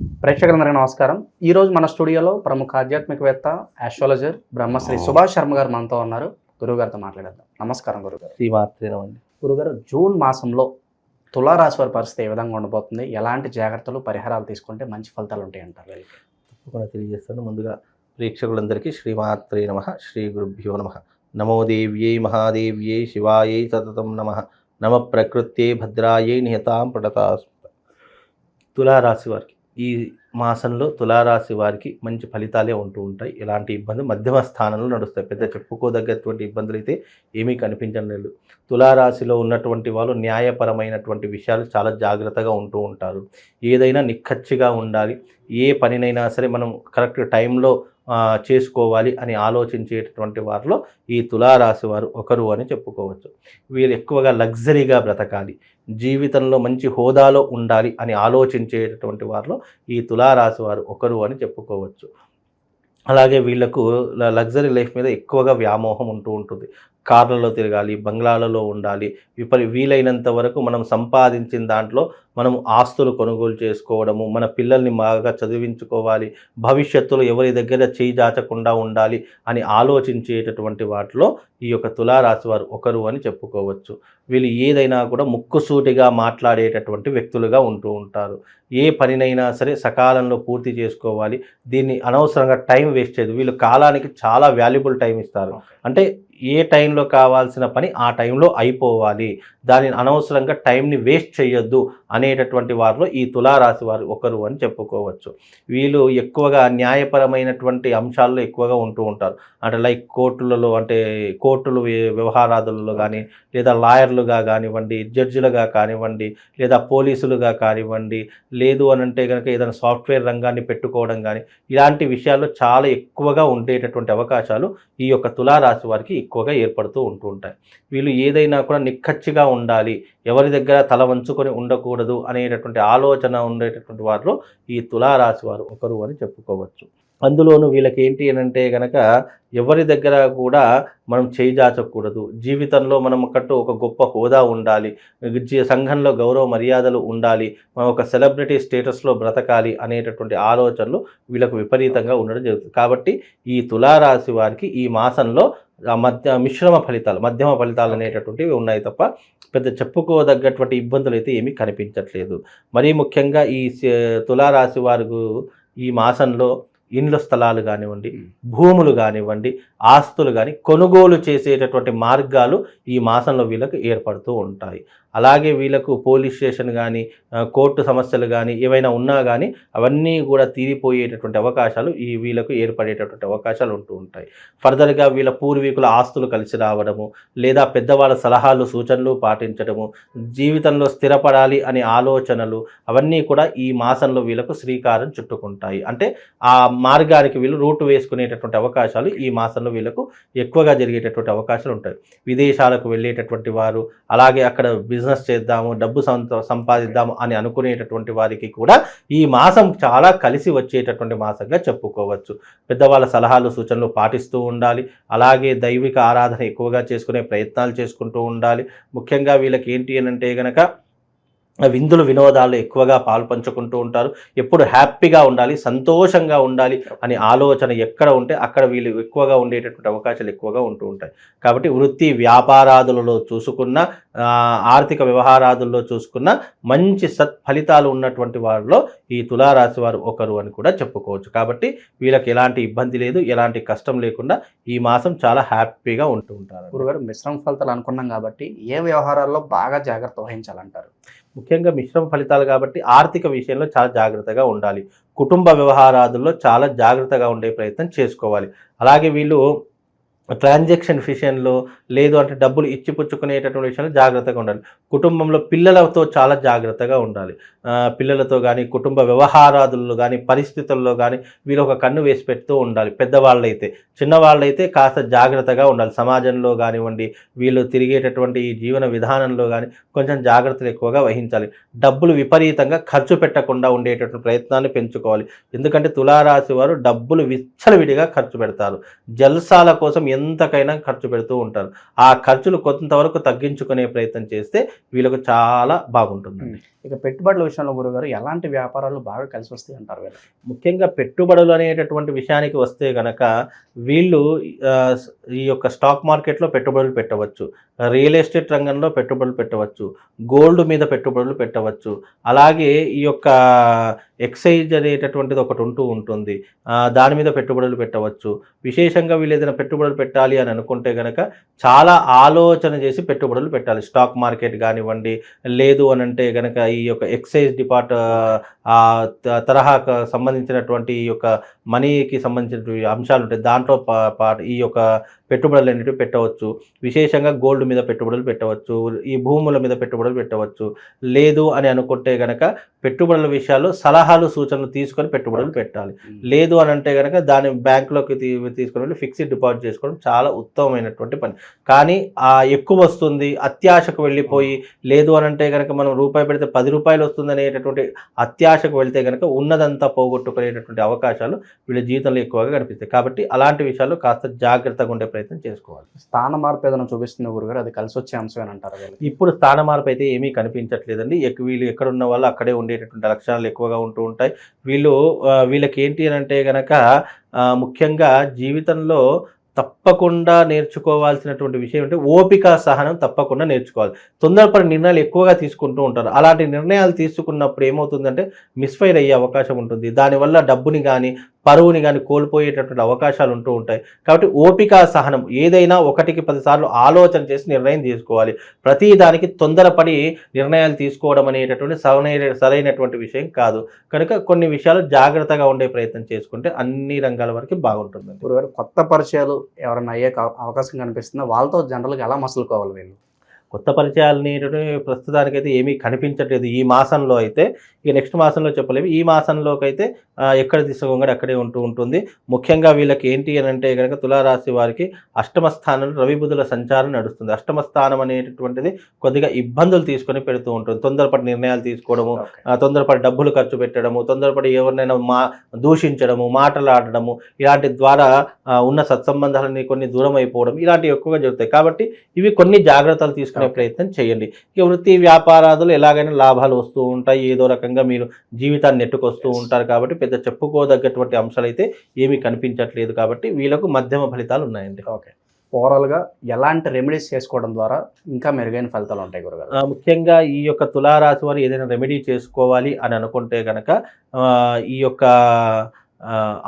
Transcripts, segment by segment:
ప్రేక్షకులందరికీ నమస్కారం. ఈ రోజు మన స్టూడియోలో ప్రముఖ ఆధ్యాత్మికవేత్త ఆస్ట్రాలజర్ బ్రహ్మశ్రీ సుభాష్ శర్మ గారు మనతో ఉన్నారు. గురువుగారితో మాట్లాడేద్దాం. నమస్కారం గురుగారు శ్రీమాత్రేనమండి గురుగారు జూన్ మాసంలో తులారాశి వారి పరిస్థితి ఏ విధంగా ఉండబోతుంది? ఎలాంటి జాగ్రత్తలు పరిహారాలు తీసుకుంటే మంచి ఫలితాలు ఉంటాయి అంటారు వీళ్ళకి? తప్పకుండా తెలియజేస్తాను. ముందుగా ప్రేక్షకులందరికీ శ్రీమాత్రే నమ శ్రీ గురుభ్యో నమ. నమో దేవ్యై మహాదేవ్యై శివాయై సతతం నమ. నమ ప్రకృత్యై భద్రాయై నిహతాం పడతా తులారాశి వారికి ఈ మాసంలో తులారాశి వారికి మంచి ఫలితాలే ఉంటూ ఉంటాయి. ఎలాంటి ఇబ్బంది మధ్యమ స్థానంలో నడుస్తాయి. పెద్ద చెప్పుకోదగ్గటువంటి ఇబ్బందులు అయితే ఏమీ కనిపించడం లేదు. తులారాశిలో ఉన్నటువంటి వాళ్ళు న్యాయపరమైనటువంటి విషయాలు చాలా జాగ్రత్తగా ఉంటూ ఉంటారు. ఏదైనా నిక్కచ్చిగా ఉండాలి. ఏ పనినైనా సరే మనం కరెక్ట్ టైంలో చేసుకోవాలి అని ఆలోచించేటటువంటి వారిలో ఈ తులారాశి వారు ఒకరు అని చెప్పుకోవచ్చు. వీళ్ళు ఎక్కువగా లగ్జరీగా బ్రతకాలి. జీవితంలో మంచి హోదాలో ఉండాలి అని ఆలోచించేటటువంటి వారిలో ఈ తులారాశి వారు ఒకరు అని చెప్పుకోవచ్చు. అలాగే వీళ్ళకు ల- లగ్జరీ లైఫ్ మీద ఎక్కువగా వ్యామోహం ఉంటూ ఉంటుంది. కార్లలో తిరగాలి బంగ్లాలలో ఉండాలి. విపరి వీలైనంత వరకు మనం సంపాదించిన దాంట్లో మనం ఆస్తులు కొనుగోలు చేసుకోవడము మన పిల్లల్ని బాగా చదివించుకోవాలి భవిష్యత్తులో ఎవరి దగ్గర చేయి జాచకుండా ఉండాలి అని ఆలోచించేటటువంటి వాటిలో ఈ యొక్క తులారాశి వారు ఒకరు అని చెప్పుకోవచ్చు. వీళ్ళు ఏదైనా కూడా ముక్కుసూటిగా మాట్లాడేటటువంటి వ్యక్తులుగా ఉంటూ ఉంటారు. ఏ పనినైనా సరే సకాలంలో పూర్తి చేసుకోవాలి. దీన్ని అనవసరంగా టైం వేస్ట్ చేయదు. వీళ్ళు కాలానికి చాలా వాల్యుబుల్ టైం ఇస్తారు. అంటే ఏ టైంలో కావాల్సిన పని ఆ టైంలో అయిపోవాలి. దానిని అనవసరంగా టైంని వేస్ట్ చేయొద్దు అనేటటువంటి వారిలో ఈ తులారాశి వారు ఒకరు అని చెప్పుకోవచ్చు. వీళ్ళు ఎక్కువగా న్యాయపరమైనటువంటి అంశాల్లో ఎక్కువగా ఉంటూ ఉంటారు. అంటే లైక్ కోర్టులలో అంటే కోర్టులు వ్యవహారాదులలో కానీ లేదా లాయర్లుగా కానివ్వండి జడ్జిలుగా కానివ్వండి లేదా పోలీసులుగా కానివ్వండి లేదు అని అంటే కనుక ఏదైనా సాఫ్ట్వేర్ రంగాన్ని పెట్టుకోవడం కానీ ఇలాంటి విషయాల్లో చాలా ఎక్కువగా ఉండేటటువంటి అవకాశాలు ఈ యొక్క తులారాశి వారికి ఎక్కువగా ఏర్పడుతూ ఉంటూ ఉంటాయి. వీళ్ళు ఏదైనా కూడా నిక్కచ్చిగా ఉండాలి. ఎవరి దగ్గర తల వంచుకొని ఉండకూడదు. అనేటటువంటి ఆలోచన ఉండేటటువంటి వారిలో ఈ తులారాశి వారు ఒకరు అని చెప్పుకోవచ్చు. అందులోనూ వీళ్ళకి ఏంటి అని అంటే కనుక ఎవరి దగ్గర కూడా మనం చేయిజాచకూడదు జీవితంలో మనం కట్టు ఒక గొప్ప హోదా ఉండాలి. సంఘంలో గౌరవ మర్యాదలు ఉండాలి. మనం ఒక సెలబ్రిటీ స్టేటస్లో బ్రతకాలి అనేటటువంటి ఆలోచనలు వీళ్ళకు విపరీతంగా ఉండడం జరుగుతుంది. కాబట్టి ఈ తులారాశి వారికి ఈ మాసంలో మధ్య మిశ్రమ ఫలితాలు మధ్యమ ఫలితాలు అనేటటువంటివి ఉన్నాయి తప్ప పెద్ద చెప్పుకోదగ్గటువంటి ఇబ్బందులు అయితే ఏమీ కనిపించట్లేదు. మరీ ముఖ్యంగా ఈ తులారాశి వారు ఈ మాసంలో ఇండ్ల స్థలాలు కానివ్వండి భూములు కానివ్వండి ఆస్తులు కానీ కొనుగోలు చేసేటటువంటి మార్గాలు ఈ మాసంలో వీళ్ళకు ఏర్పడుతూ ఉంటాయి. అలాగే వీళ్ళకు పోలీస్ స్టేషన్ కానీ కోర్టు సమస్యలు కానీ ఏవైనా ఉన్నా కానీ అవన్నీ కూడా తీరిపోయేటటువంటి అవకాశాలు ఈ వీళ్ళకు ఏర్పడేటటువంటి అవకాశాలు ఉంటూ ఉంటాయి. ఫర్దర్గా వీళ్ళ పూర్వీకుల ఆస్తులు కలిసి రావడము లేదా పెద్దవాళ్ళ సలహాలు సూచనలు పాటించడము జీవితంలో స్థిరపడాలి అనే ఆలోచనలు అవన్నీ కూడా ఈ మాసంలో వీళ్ళకు శ్రీకారం చుట్టుకుంటాయి. అంటే ఆ మార్గానికి వీళ్ళు రూట్ వేసుకునేటటువంటి అవకాశాలు ఈ మాసంలో వీళ్ళకు ఎక్కువగా జరిగేటటువంటి అవకాశాలు ఉంటాయి. విదేశాలకు వెళ్ళేటటువంటి వారు అలాగే అక్కడ బిజినెస్ బిజినెస్ చేద్దాము డబ్బు సంపాదిద్దాము అని అనుకునేటటువంటి వారికి కూడా ఈ మాసం చాలా కలిసి వచ్చేటటువంటి మాసంగా చెప్పుకోవచ్చు. పెద్దవాళ్ళ సలహాలు సూచనలు పాటిస్తూ ఉండాలి. అలాగే దైవిక ఆరాధన ఎక్కువగా చేసుకునే ప్రయత్నాలు చేసుకుంటూ ఉండాలి. ముఖ్యంగా వీళ్ళకి ఏంటి అని అంటే గనక విందులు వినోదాలు ఎక్కువగా పాల్పంచుకుంటూ ఉంటారు. ఎప్పుడు హ్యాపీగా ఉండాలి సంతోషంగా ఉండాలి అనే ఆలోచన ఎక్కడ ఉంటే అక్కడ వీళ్ళు ఎక్కువగా ఉండేటటువంటి అవకాశాలు ఎక్కువగా ఉంటూ ఉంటాయి. కాబట్టి వృత్తి వ్యాపారాదులలో చూసుకున్న ఆర్థిక వ్యవహారాదుల్లో చూసుకున్న మంచి సత్ ఫలితాలు ఉన్నటువంటి వారిలో ఈ తులారాశి వారు ఒకరు అని కూడా చెప్పుకోవచ్చు. కాబట్టి వీళ్ళకి ఎలాంటి ఇబ్బంది లేదు ఎలాంటి కష్టం లేకుండా ఈ మాసం చాలా హ్యాపీగా ఉంటూ ఉంటారు. గురుగారు మిశ్రమ ఫలితాలు అనుకున్నాం కాబట్టి ఏ వ్యవహారాల్లో బాగా జాగ్రత్త వహించాలంటారు? ముఖ్యంగా మిశ్రమ ఫలితాలు కాబట్టి ఆర్థిక విషయంలో చాలా జాగ్రత్తగా ఉండాలి. కుటుంబ వ్యవహారాదుల్లో చాలా జాగ్రత్తగా ఉండే ప్రయత్నం చేసుకోవాలి. అలాగే వీళ్ళు ట్రాన్సాక్షన్ విషయంలో లేదు అంటే డబ్బులు ఇచ్చిపుచ్చుకునేటటువంటి విషయంలో జాగ్రత్తగా ఉండాలి. కుటుంబంలో పిల్లలతో చాలా జాగ్రత్తగా ఉండాలి. పిల్లలతో కానీ కుటుంబ వ్యవహారాదుల్లో కానీ పరిస్థితుల్లో కానీ వీళ్ళు ఒక కన్ను వేసి పెడుతూ ఉండాలి. పెద్దవాళ్ళైతే చిన్నవాళ్ళైతే కాస్త జాగ్రత్తగా ఉండాలి. సమాజంలో కానివ్వండి వీళ్ళు తిరిగేటటువంటి ఈ జీవన విధానంలో కానీ కొంచెం జాగ్రత్తలు ఎక్కువగా వహించాలి. డబ్బులు విపరీతంగా ఖర్చు పెట్టకుండా ఉండేటటువంటి ప్రయత్నాన్ని పెంచుకోవాలి. ఎందుకంటే తులారాశి వారు డబ్బులు విచ్చలవిడిగా ఖర్చు పెడతారు. జల్సాల కోసం ఎంతకైనా ఖర్చు పెడుతూ ఉంటారు. ఆ ఖర్చులు కొంతవరకు తగ్గించుకునే ప్రయత్నం చేస్తే వీళ్ళకు చాలా బాగుంటుందండి. ఇక పెట్టుబడుల విషయంలో గురుగారు ఎలాంటి వ్యాపారాలు బాగా కలిసి వస్తాయి అంటారు ముఖ్యంగా పెట్టుబడులు అనేటటువంటి విషయానికి వస్తే గనక వీళ్ళు ఈ యొక్క స్టాక్ మార్కెట్లో పెట్టుబడులు పెట్టవచ్చు. రియల్ ఎస్టేట్ రంగంలో పెట్టుబడులు పెట్టవచ్చు. గోల్డ్ మీద పెట్టుబడులు పెట్టవచ్చు. అలాగే ఈ యొక్క ఎక్సైజ్ అనేటటువంటిది ఒకటి ఉంటూ ఉంటుంది. దాని మీద పెట్టుబడులు పెట్టవచ్చు. విశేషంగా వీళ్ళు ఏదైనా పెట్టుబడులు పెట్టాలి అని అనుకుంటే గనక చాలా ఆలోచన చేసి పెట్టుబడులు పెట్టాలి. స్టాక్ మార్కెట్ కానివ్వండి లేదు అని అంటే గనక ఈ యొక్క ఎక్సైజ్ డిపార్ట్ తరహాకు సంబంధించినటువంటి ఈ యొక్క మనీకి సంబంధించినటువంటి అంశాలు ఉంటాయి దాంట్లో పాటు ఈ యొక్క పెట్టుబడులు అనేటివి పెట్టవచ్చు. విశేషంగా గోల్డ్ మీద పెట్టుబడులు పెట్టవచ్చు. ఈ భూముల మీద పెట్టుబడులు పెట్టవచ్చు. లేదు అని అనుకుంటే గనక పెట్టుబడుల విషయాల్లో సలహాలు సూచనలు తీసుకొని పెట్టుబడులు పెట్టాలి. లేదు అని అంటే కనుక దాన్ని బ్యాంకులోకి తీసుకుని వెళ్ళి ఫిక్స్డ్ డిపాజిట్ చేసుకోవడం చాలా ఉత్తమమైనటువంటి పని. కానీ ఆ ఎక్కువ వస్తుంది అత్యాశకు వెళ్ళిపోయి లేదు అని అంటే కనుక మనం రూపాయి పెడితే పది రూపాయలు వస్తుంది అనేటటువంటి అత్యాశకు వెళ్తే కనుక ఉన్నదంతా పోగొట్టుకునేటటువంటి అవకాశాలు వీళ్ళ జీవితంలో ఎక్కువగా కనిపిస్తాయి. కాబట్టి అలాంటి విషయాల్లో కాస్త జాగ్రత్తగా ఉండే ప్రయత్నం చేసుకోవాలి. స్థాన మార్పు ఏదైనా చూపిస్తుంది గురుగారు? అది కలిసి వచ్చే అంశం అంటారు వీళ్ళు ఇప్పుడు స్థాన మార్పు అయితే ఏమీ కనిపించట్లేదండి. వీళ్ళు ఎక్కడ ఉన్న వాళ్ళు అక్కడే ఉండేటటువంటి లక్షణాలు ఎక్కువగా ఉంటూ ఉంటాయి. వీళ్ళు వీళ్ళకి ఏంటి అని అంటే గనక ఆ, ముఖ్యంగా జీవితంలో తప్పకుండా నేర్చుకోవాల్సినటువంటి విషయం అంటే ఓపిక సహనం తప్పకుండా నేర్చుకోవాలి. తొందరపడి నిర్ణయాలు ఎక్కువగా తీసుకుంటూ ఉంటారు. అలాంటి నిర్ణయాలు తీసుకున్నప్పుడు ఏమవుతుందంటే మిస్ఫైర్ అయ్యే అవకాశం ఉంటుంది. దానివల్ల డబ్బుని కానీ పరువుని కానీ కోల్పోయేటటువంటి అవకాశాలు ఉంటూ ఉంటాయి. కాబట్టి ఓపిక సహనం ఏదైనా ఒకటికి పదిసార్లు ఆలోచన చేసి నిర్ణయం తీసుకోవాలి. ప్రతి దానికి తొందరపడి నిర్ణయాలు తీసుకోవడం అనేటటువంటి సరైన సరైనటువంటి విషయం కాదు. కనుక కొన్ని విషయాలు జాగ్రత్తగా ఉండే ప్రయత్నం చేసుకుంటే అన్ని రంగాల వరకు బాగుంటుంది కొత్త పరిచయాలు ఎవరైనా అయ్యే కా- అవకాశం కనిపిస్తుందో? వాళ్ళతో జనరల్గా ఎలా మసలుకోవాలి వీళ్ళు? కొత్త పరిచయాలు అనేటటువంటి ప్రస్తుతానికైతే ఏమీ కనిపించట్లేదు ఈ మాసంలో అయితే. ఇక నెక్స్ట్ మాసంలో చెప్పలేము. ఈ మాసంలోకి అయితే ఎక్కడ తీసుకోగానే అక్కడే ఉంటూ ఉంటుంది. ముఖ్యంగా వీళ్ళకి ఏంటి అని అంటే కనుక తులారాశి వారికి అష్టమ స్థానంలో రవి బుధుల సంచారం నడుస్తుంది. అష్టమ స్థానం అనేటటువంటిది కొద్దిగా ఇబ్బందులు తీసుకొని పెడుతూ ఉంటుంది. తొందరపడి నిర్ణయాలు తీసుకోవడము తొందరపడి డబ్బులు ఖర్చు పెట్టడము తొందరపడి ఎవరినైనా మా దూషించడము మాటలాడడము ఇలాంటి ద్వారా ఉన్న సత్సంబంధాలని కొన్ని దూరం అయిపోవడం ఇలాంటివి ఎక్కువగా జరుగుతాయి. కాబట్టి ఇవి కొన్ని జాగ్రత్తలు తీసుకునే Okay. ప్రయత్నం చేయండి ఇక వృత్తి వ్యాపారాదులు ఎలాగైనా లాభాలు వస్తూ ఉంటాయి ఏదో రకంగా మీరు జీవితాన్ని నెట్టుకొస్తూ. ఉంటారు కాబట్టి పెద్ద చెప్పుకోదగ్గటువంటి అంశాలు అయితే ఏమీ కనిపించట్లేదు కాబట్టి వీళ్ళకు మధ్యమ ఫలితాలు ఉన్నాయండి ఓకే ఓవరాల్గా ఎలాంటి రెమెడీస్ చేసుకోవడం ద్వారా ఇంకా మెరుగైన ఫలితాలు ఉంటాయి గురుగారు ముఖ్యంగా ఈ యొక్క తులారాశి వారు ఏదైనా రెమెడీ చేసుకోవాలి అని అనుకుంటే కనుక ఈ యొక్క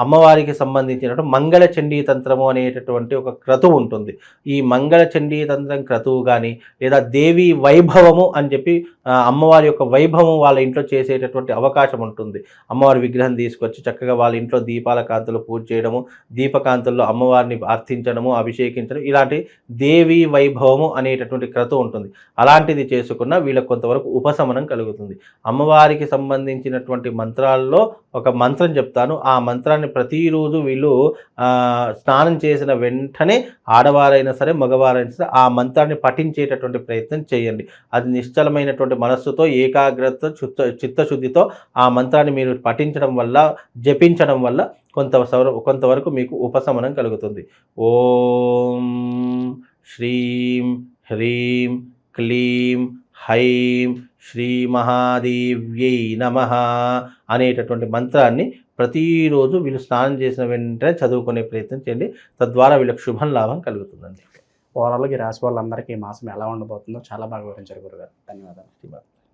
అమ్మవారికి సంబంధించినటువంటి మంగళ చండీ తంత్రము అనేటటువంటి ఒక క్రతువు ఉంటుంది. ఈ మంగళ చండీ తంత్రం క్రతువు కానీ లేదా దేవి వైభవము అని చెప్పి అమ్మవారి యొక్క వైభవం వాళ్ళ ఇంట్లో చేసేటటువంటి అవకాశం ఉంటుంది. అమ్మవారి విగ్రహం తీసుకొచ్చి చక్కగా వాళ్ళ ఇంట్లో దీపాల కాంతులు పూజ చేయడము దీపకాంతుల్లో అమ్మవారిని అర్థించడము అభిషేకించడం ఇలాంటి దేవి వైభవము అనేటటువంటి క్రతువు ఉంటుంది. అలాంటిది చేసుకున్న వీళ్ళకి కొంతవరకు ఉపశమనం కలుగుతుంది. అమ్మవారికి సంబంధించినటువంటి మంత్రాల్లో ఒక మంత్రం చెప్తాను. ఆ మంత్రాన్ని ప్రతిరోజు వీళ్ళు స్నానం చేసిన వెంటనే ఆడవారైనా సరే మగవారైనా సరే ఆ మంత్రాన్ని పఠించేటటువంటి ప్రయత్నం చేయండి. అది నిశ్చలమైనటువంటి మనస్సుతో ఏకాగ్రత చిత్త చిత్తశుద్ధితో ఆ మంత్రాన్ని మీరు పఠించడం వల్ల జపించడం వల్ల కొంత సవర- కొంతవరకు మీకు ఉపశమనం కలుగుతుంది. ఓం శ్రీం హ్రీం క్లీం హైం శ్రీ మహాదేవ్యై నమ అనేటటువంటి మంత్రాన్ని ప్రతిరోజు వీళ్ళు స్నానం చేసిన వెంటనే చదువుకునే ప్రయత్నం చేయండి. తద్వారా వీళ్ళకి శుభం లాభం కలుగుతుందండి. ఓవరాల్గా రాశి వాళ్ళందరికీ ఈ మాసం ఎలా ఉండబోతుందో చాలా బాగా వివరించారు గురుగారు. ధన్యవాదాలు.